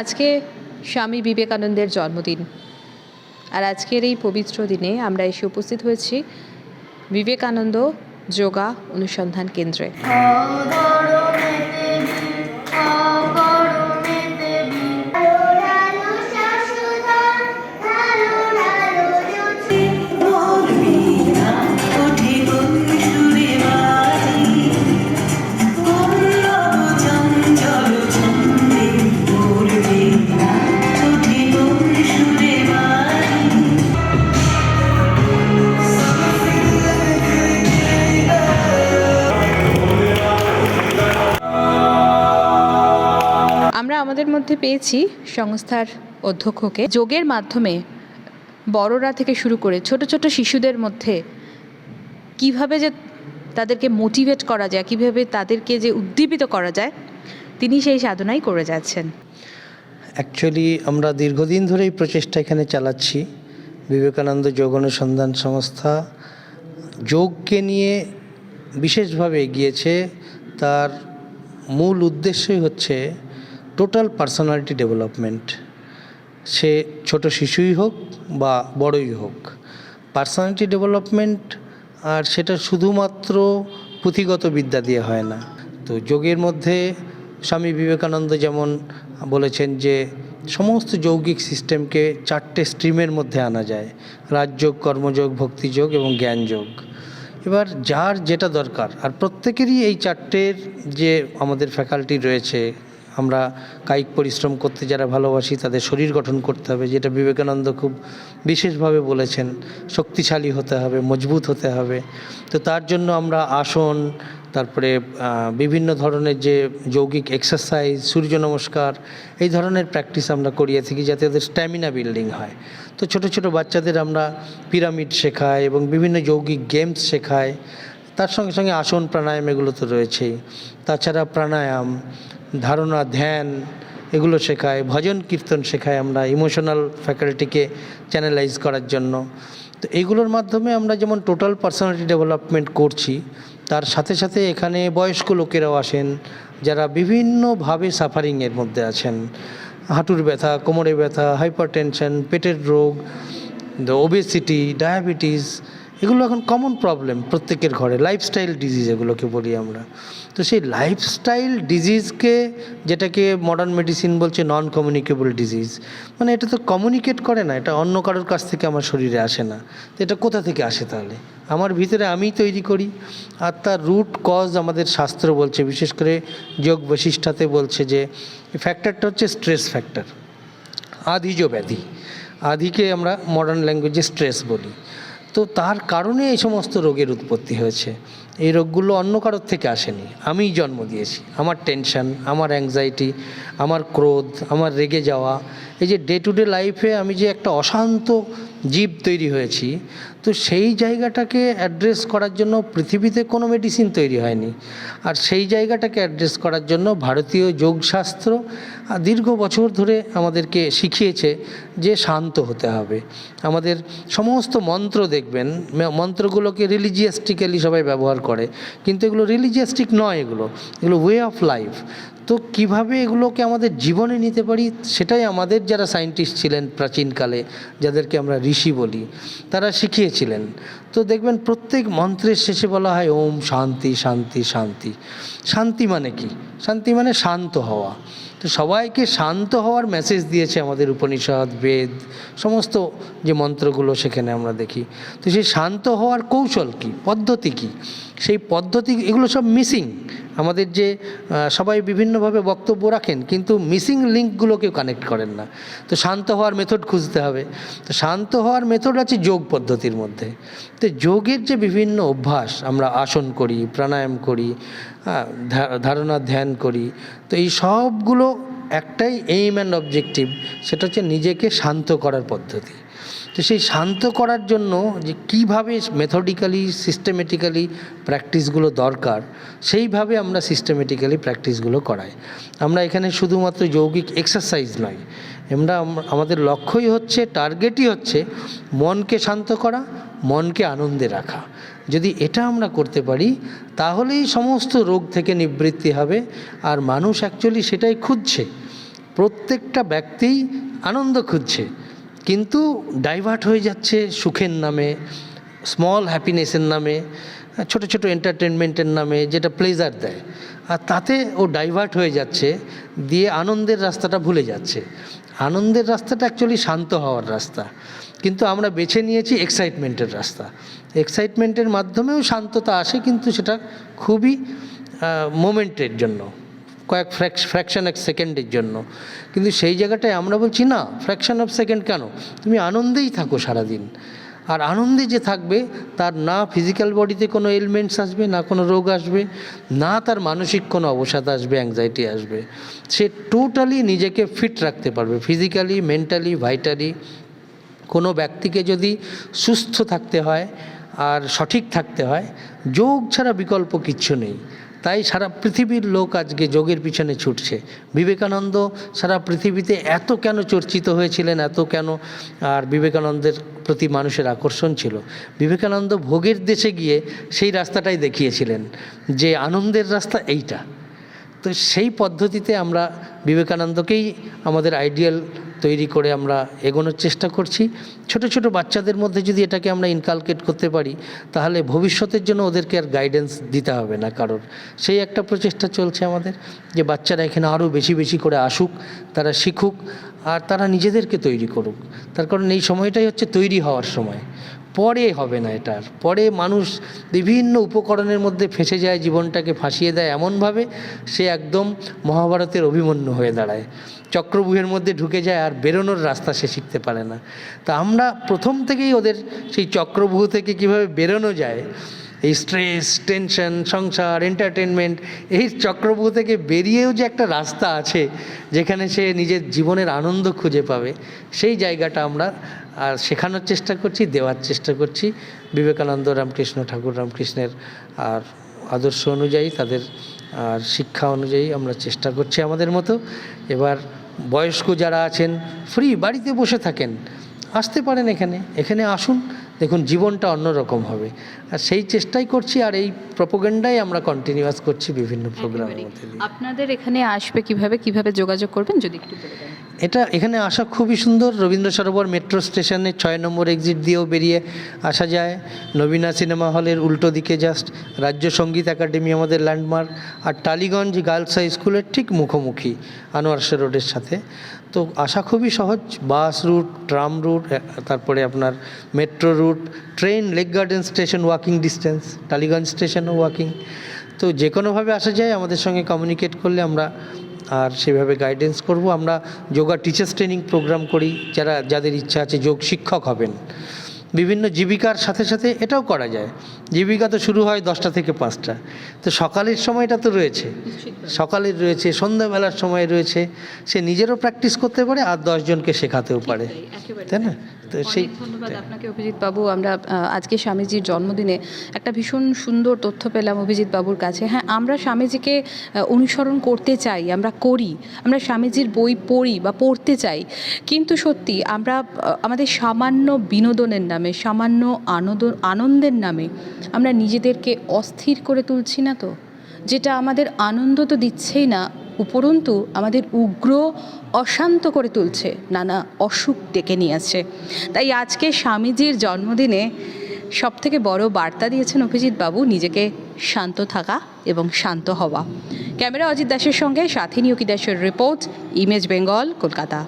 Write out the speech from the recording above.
আজকে স্বামী বিবেকানন্দের জন্মদিন। আর আজকের এই পবিত্র দিনে আমরা এসে উপস্থিত হয়েছি বিবেকানন্দ যোগা অনুসন্ধান কেন্দ্রে। মধ্যে পেয়েছি সংস্থার অধ্যক্ষকে। যোগের মাধ্যমে বড়রা থেকে শুরু করে ছোট ছোট শিশুদের মধ্যে কীভাবে যে তাদেরকে মোটিভেট করা যায়, কীভাবে তাদেরকে যে উদ্দীপিত করা যায়, তিনি সেই সাধনাই করে যাচ্ছেন। অ্যাকচুয়ালি আমরা দীর্ঘদিন ধরেই প্রচেষ্টা এখানে চালাচ্ছি। বিবেকানন্দ যোগ অনুসন্ধান সংস্থা যোগকে নিয়ে বিশেষভাবে এগিয়েছে। তার মূল উদ্দেশ্যই হচ্ছে টোটাল পার্সোনালিটি ডেভেলপমেন্ট সে ছোট শিশুই হোক বা বড়ই হোক পার্সোনালিটি ডেভেলপমেন্ট আর সেটা শুধুমাত্র পুঁথিগত বিদ্যা দিয়ে হয় না। তো যোগের মধ্যে স্বামী বিবেকানন্দ যেমন বলেছেন যে, সমস্ত যৌগিক সিস্টেমকে চারটে স্ট্রিমের মধ্যে আনা যায়, রাজযোগ, কর্মযোগ, ভক্তিযোগ এবং জ্ঞানযোগ। এবার যার যেটা দরকার, আর প্রত্যেকেরই এই চারটের যে আমাদের ফ্যাকাল্টি রয়েছে আমরা কায়িক পরিশ্রম করতে যারা ভালোবাসি তাদের শরীর গঠন করতে হবে, যেটা বিবেকানন্দ খুব বিশেষভাবে বলেছেন, শক্তিশালী হতে হবে, মজবুত হতে হবে। তো তার জন্য আমরা আসন, তারপরে বিভিন্ন ধরনের যে যৌগিক এক্সারসাইজ সূর্য নমস্কার, এই ধরনের প্র্যাকটিস আমরা করিয়ে থাকি যাতে ওদের স্ট্যামিনা বিল্ডিং হয়। তো ছোট ছোট বাচ্চাদের আমরা পিরামিড শেখাই এবং বিভিন্ন যৌগিক গেমস শেখাই। তার সঙ্গে সঙ্গে আসন প্রাণায়াম এগুলো তো রয়েছেই। তাছাড়া প্রাণায়াম, ধারণা, ধ্যান এগুলো শেখায়, ভজন, কীর্তন শেখায় আমরা ইমোশনাল ফ্যাকাল্টিকে চ্যানেলাইজ করার জন্য। তো এগুলোর মাধ্যমে আমরা যেমন টোটাল পার্সোনালিটি ডেভেলপমেন্ট করছি, তার সাথে সাথে এখানে বয়স্ক লোকেরাও আসেন, যারা বিভিন্নভাবে সাফারিংয়ের মধ্যে আছেন। হাঁটুর ব্যথা, কোমরে ব্যথা হাইপারটেনশন পেটের রোগ ওবেসিটি ডায়াবেটিস এগুলো এখন কমন প্রবলেম প্রত্যেকের ঘরে লাইফস্টাইল ডিজিজ এগুলোকে বলি আমরা। তো সেই লাইফস্টাইল ডিজিজকে যেটাকে মডার্ন মেডিসিন বলছে নন কমিউনিকেবল ডিজিজ মানে এটা তো কমিউনিকেট করে না, এটা অন্য কারোর কাছ থেকে আমার শরীরে আসে না। তো এটা কোথা থেকে আসে তাহলে? আমার ভিতরে আমিই তৈরি করি। আর তার রুট কজ আমাদের শাস্ত্র বলছে, বিশেষ করে যোগ বৈশিষ্ট্যাতে বলছে যে ফ্যাক্টরটা হচ্ছে স্ট্রেস ফ্যাক্টর আদিজ ব্যাধি আদিকে আমরা মডার্ন ল্যাঙ্গুয়েজে স্ট্রেস বলি। তো তার কারণে এই সমস্ত রোগের উৎপত্তি হয়েছে। এই রোগগুলো অন্য কারোর থেকে আসেনি। আমিই জন্ম দিয়েছি। আমার টেনশন আমার অ্যাংজাইটি আমার ক্রোধ, আমার রেগে যাওয়া। এই যে ডে টু ডে লাইফে আমি যে একটা অশান্ত জীব তৈরি হয়েছি তো সেই জায়গাটাকে অ্যাড্রেস করার জন্য পৃথিবীতে কোনো মেডিসিন তৈরি হয়নি। আর সেই জায়গাটাকে অ্যাড্রেস করার জন্য ভারতীয় যোগশাস্ত্র দীর্ঘ বছর ধরে আমাদেরকে শিখিয়েছে যে শান্ত হতে হবে। আমাদের সমস্ত মন্ত্র দেখবেন মন্ত্রগুলোকে রিলিজিয়াস্টিক্যালি সবাই ব্যবহার করে। কিন্তু এগুলো রিলিজিয়াস্টিক নয় এগুলো এগুলো ওয়ে অফ লাইফ তো কীভাবে এগুলোকে আমাদের জীবনে নিতে পারি, সেটাই আমাদের যারা সায়েন্টিস্ট ছিলেন প্রাচীনকালে, যাদেরকে আমরা ঋষি বলি, তারা শিখিয়েছিলেন তো দেখবেন প্রত্যেক মন্ত্রের শেষে বলা হয়, ওম শান্তি শান্তি শান্তি। শান্তি মানে কি? শান্তি মানে শান্ত হওয়া। তো সবাইকে শান্ত হওয়ার মেসেজ দিয়েছে আমাদের উপনিষদ, বেদ, সমস্ত যে মন্ত্রগুলো সেখানে আমরা দেখি। তো সেই শান্ত হওয়ার কৌশল কি? পদ্ধতি কি? সেই পদ্ধতি, এগুলো সব মিসিং আমাদের যে সবাই বিভিন্নভাবে বক্তব্য রাখেন, কিন্তু মিসিং লিঙ্কগুলোকেও কানেক্ট করেন না। তো শান্ত হওয়ার মেথড খুঁজতে হবে। তো শান্ত হওয়ার মেথড আছে যোগ পদ্ধতির মধ্যে। তো যোগের যে বিভিন্ন অভ্যাস আমরা আসন করি, প্রাণায়াম করি ধারণা ধ্যান করি, তো এই সবগুলো একটাই এইম অ্যান্ড অবজেক্টিভ সেটা হচ্ছে নিজেকে শান্ত করার পদ্ধতি। তো সেই শান্ত করার জন্য যে কীভাবে মেথডিক্যালি সিস্টেমেটিক্যালি প্র্যাকটিসগুলো দরকার, সেইভাবে আমরা সিস্টেমেটিক্যালি প্র্যাকটিসগুলো করাই। আমরা এখানে শুধুমাত্র যৌগিক এক্সারসাইজ নয়, আমরা, আমাদের লক্ষ্যই হচ্ছে টার্গেটই হচ্ছে মনকে শান্ত করা, মনকে আনন্দে রাখা। যদি এটা আমরা করতে পারি, তাহলেই সমস্ত রোগ থেকে নিবৃত্তি হবে, আর মানুষ অ্যাকচুয়ালি সেটাই খুঁজছে। প্রত্যেকটা ব্যক্তিই আনন্দ খুঁজছে। কিন্তু ডাইভার্ট হয়ে যাচ্ছে সুখের নামে স্মল হ্যাপিনেসের নামে, ছোট ছোট এন্টারটেনমেন্টের নামে যেটা প্লেজার দেয়। আর তাতে ও ডাইভার্ট হয়ে যাচ্ছে, দিয়ে আনন্দের রাস্তাটা ভুলে যাচ্ছে। আনন্দের রাস্তাটা অ্যাকচুয়ালি শান্ত হওয়ার রাস্তা। কিন্তু আমরা বেছে নিয়েছি এক্সাইটমেন্টের রাস্তা। এক্সাইটমেন্টের মাধ্যমেও শান্ততা আসে, কিন্তু সেটা খুবই মোমেন্টের জন্য। কয়েক ফ্র্যাকশন এক সেকেন্ডের জন্য। কিন্তু সেই জায়গাটায় আমরা বলছি, না ফ্র্যাকশন অফ সেকেন্ড কেন? তুমি আনন্দেই থাকো সারাদিন। আর আনন্দে যে থাকবে, তার না ফিজিক্যাল বডিতে কোনো এলিমেন্টস আসবে, না কোনো রোগ আসবে, না তার মানসিক কোনো অবসাদ আসবে অ্যাংজাইটি আসবে। সে টোটালি নিজেকে ফিট রাখতে পারবে ফিজিক্যালি মেন্টালি ভাইটালি কোনো ব্যক্তিকে যদি সুস্থ থাকতে হয় আর সঠিক থাকতে হয়, যোগ ছাড়া বিকল্প কিচ্ছু নেই। তাই সারা পৃথিবীর লোক আজকে যোগের পিছনে ছুটছে। বিবেকানন্দ সারা পৃথিবীতে এত কেন চর্চিত হয়েছিলেন, এত কেন? আর বিবেকানন্দের প্রতি মানুষের আকর্ষণ ছিল। বিবেকানন্দ ভোগের দেশে গিয়ে সেই রাস্তাটাই দেখিয়েছিলেন যে আনন্দের রাস্তা এইটা। তো সেই পদ্ধতিতে আমরা বিবেকানন্দকেই আমাদের আইডিয়াল তৈরি করে আমরা এগোনোর চেষ্টা করছি। ছোট ছোট বাচ্চাদের মধ্যে যদি এটাকে আমরা ইনকালকেট করতে পারি, তাহলে ভবিষ্যতের জন্য ওদেরকে আর গাইডেন্স দিতে হবে না কারোর। সেই একটা প্রচেষ্টা চলছে আমাদের, যে বাচ্চারা এখানে আরও বেশি বেশি করে আসুক, তারা শিখুক, আর তারা নিজেদেরকে তৈরি করুক। তার কারণ এই সময়টাই হচ্ছে তৈরি হওয়ার সময়। পরে হবে না এটার পরে মানুষ বিভিন্ন উপকরণের মধ্যে ফেঁসে যায়, জীবনটাকে ফাঁসিয়ে দেয় এমনভাবে সে একদম মহাভারতের অভিমন্যু হয়ে দাঁড়ায়। চক্রবুহের মধ্যে ঢুকে যায় আর বেরোনোর রাস্তা সে শিখতে পারে না। তা আমরা প্রথম থেকেই ওদের সেই চক্রবুহ থেকে কীভাবে বেরোনো যায় এই স্ট্রেস টেনশন সংসার এন্টারটেনমেন্ট এই চক্রব্যূহ থেকে বেরিয়েও যে একটা রাস্তা আছে, যেখানে সে নিজের জীবনের আনন্দ খুঁজে পাবে, সেই জায়গাটা আমরা, আর শেখানোর চেষ্টা করছি, দেওয়ার চেষ্টা করছি। বিবেকানন্দ রামকৃষ্ণ, ঠাকুর রামকৃষ্ণের, আর আদর্শ অনুযায়ী তাদের, আর শিক্ষা অনুযায়ী আমরা চেষ্টা করছি আমাদের মতো। এবার বয়স্ক যারা আছেন ফ্রি বাড়িতে বসে থাকেন, আসতে পারেন এখানে। এখানে আসুন দেখুন জীবনটা অন্যরকম হবে। আর সেই চেষ্টাই করছি আর এই প্রপোগেন্ডাই আমরা কন্টিনিউয়াস করছি বিভিন্ন প্রোগ্রামের মধ্যে আপনাদের এখানে আসবে কীভাবে? কীভাবে যোগাযোগ করবেন? যদি একটু বলে দেন। এটা এখানে আসা খুবই সুন্দর। রবীন্দ্র সরোবর মেট্রো স্টেশনে ছয় নম্বর এক্সিট দিয়েও বেরিয়ে আসা যায়। নবীনা সিনেমা হলের উল্টো দিকে জাস্ট রাজ্য সংগীত একাডেমি আমাদের ল্যান্ডমার্ক আর টালিগঞ্জ গার্লস হাই স্কুলের ঠিক মুখোমুখি আনোয়ারশা রোডের সাথে। তো আসা খুবই সহজ বাস রুট ট্রাম রুট তারপরে আপনার metro route train Lake Garden station walking distance Tollygunge স্টেশনও walking তো যে কোনোভাবে আসা যায়, আমাদের সঙ্গে কমিউনিকেট করলে আমরা আর সেভাবে গাইডেন্স করব। আমরা যোগা টিচার্স ট্রেনিং প্রোগ্রাম করি যারা যাদের ইচ্ছা আছে যোগ শিক্ষক হবেন। বিভিন্ন জীবিকার সাথে সাথে এটাও করা যায়। জীবিকা তো শুরু হয় দশটা থেকে পাঁচটা। তো সকালের সময়টা তো রয়েছে। সকালের রয়েছে সন্ধ্যাবেলার সময় রয়েছে। সে নিজেরও প্র্যাকটিস করতে পারে আর দশজনকে শেখাতেও পারে। তাই না? তো সেই ধন্যবাদ আপনাকে অভিজিৎ বাবু। আমরা আজকে স্বামীজির জন্মদিনে একটা ভীষণ সুন্দর তথ্য পেলাম অভিজিৎ বাবুর কাছে। হ্যাঁ আমরা স্বামীজিকে অনুসরণ করতে চাই আমরা করি আমরা স্বামীজির বই পড়ি বা পড়তে চাই। কিন্তু সত্যি আমরা আমাদের সামান্য বিনোদনের নামে সামান্য আনন্দ আনন্দের নামে আমরা নিজেদেরকে অস্থির করে তুলছি না তো? যেটা আমাদের আনন্দ তো দিচ্ছেই না উপরন্তু আমাদের উগ্র অশান্ত করে তুলছে, নানা অসুখ ডেকে নিয়েছে তাই আজকে স্বামীজির জন্মদিনে সব থেকে বড় বার্তা দিয়েছেন অভিজিৎ বাবু, নিজেকে শান্ত থাকা এবং শান্ত হওয়া। ক্যামেরা অজিত দাসের সঙ্গে সাথী নিয়োগী দাসের রিপোর্ট, ইমেজ বেঙ্গল, কলকাতা।